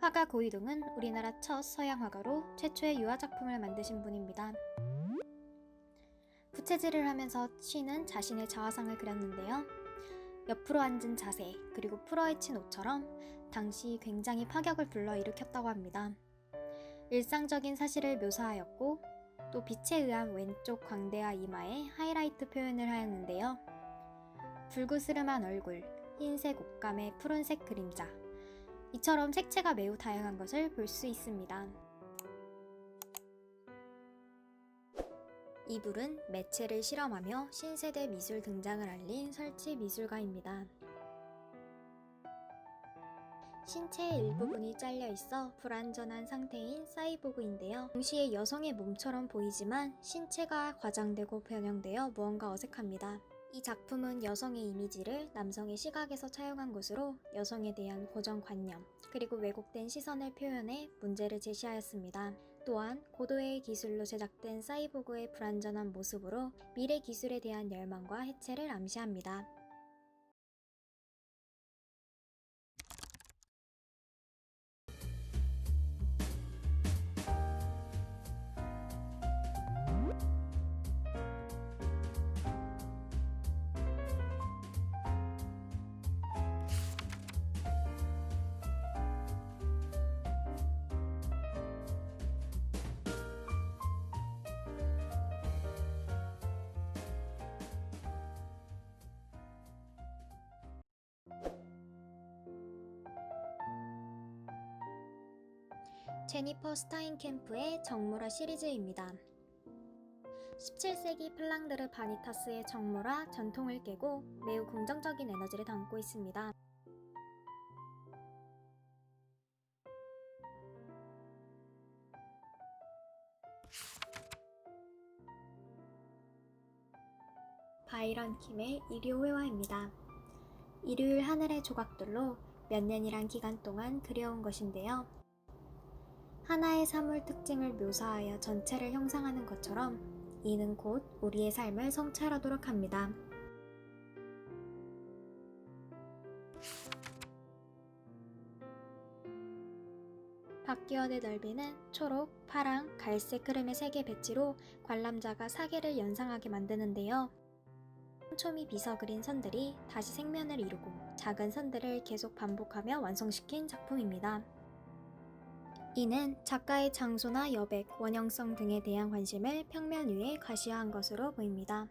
화가 고이동은 우리나라 첫 서양 화가로 최초의 유화 작품을 만드신 분입니다. 부채질을 하면서 시는 자신의 자화상을 그렸는데요. 옆으로 앉은 자세, 그리고 풀어헤친 옷처럼 당시 굉장히 파격을 불러일으켰다고 합니다. 일상적인 사실을 묘사하였고, 또 빛에 의한 왼쪽 광대와 이마에 하이라이트 표현을 하였는데요. 불그스름한 얼굴, 흰색 옷감에 푸른색 그림자. 이처럼 색채가 매우 다양한 것을 볼 수 있습니다. 이불은 매체를 실험하며 신세대 미술 등장을 알린 설치 미술가입니다. 신체의 일부분이 잘려 있어 불완전한 상태인 사이보그인데요. 동시에 여성의 몸처럼 보이지만 신체가 과장되고 변형되어 무언가 어색합니다. 이 작품은 여성의 이미지를 남성의 시각에서 차용한 것으로 여성에 대한 고정관념, 그리고 왜곡된 시선을 표현해 문제를 제시하였습니다. 또한 고도의 기술로 제작된 사이보그의 불완전한 모습으로 미래 기술에 대한 열망과 해체를 암시합니다. 제니퍼 스타인캠프의 정물화 시리즈입니다. 17세기 플랑드르 바니타스의 정물화 전통을 깨고 매우 긍정적인 에너지를 담고 있습니다. 바이런 킴의 일요 회화입니다. 일요일 하늘의 조각들로 몇 년이란 기간 동안 그려온 것인데요. 하나의 사물 특징을 묘사하여 전체를 형상하는 것처럼 이는 곧 우리의 삶을 성찰하도록 합니다. 바퀴원의 넓이는 초록, 파랑, 갈색 흐름의 세 개 배치로 관람자가 사계를 연상하게 만드는데요. 촘촘히 빗어 그린 선들이 다시 생면을 이루고 작은 선들을 계속 반복하며 완성시킨 작품입니다. 이는 작가의 장소나 여백, 원형성 등에 대한 관심을 평면 위에 가시화한 것으로 보입니다.